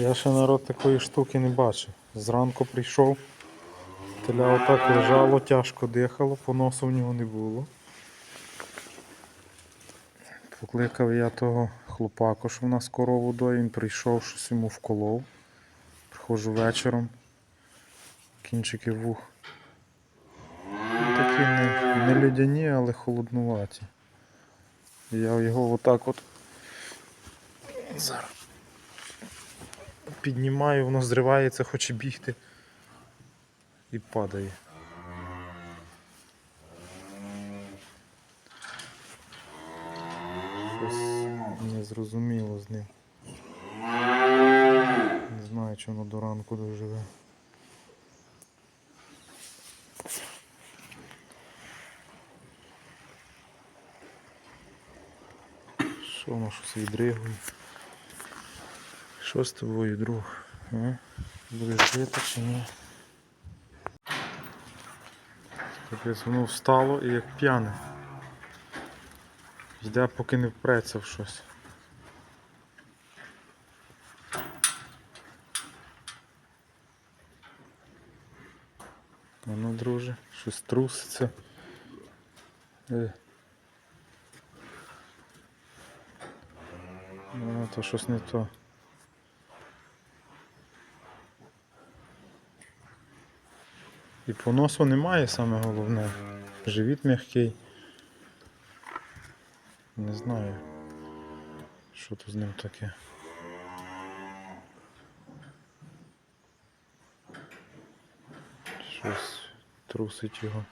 Я ще народ такої штуки не бачив. Зранку прийшов, теля отак лежало, тяжко дихало, поносу в нього не було. Покликав я того хлопаку, що в нас корову доє, він прийшов, щось йому вколов. Приходжу вечором, кінчики вух. Ну, Такі не, не льодяні, але холоднуваті. Я його отак от зараз піднімаю, воно зривається, хоче бігти і падає. Щось незрозуміло з ним. Не знаю, чи воно до ранку доживе. Що воно щось відригує? Що з тобою, друг? Будеш жити чи ні? Капець, воно встало і як п'яне. Йде, поки не впреться в щось. А Ну, друже, щось труситься. Е. Ну, то щось не то. І поносу немає саме головне. Живіт м'який. Не знаю, що тут з ним таке. Щось трусить його.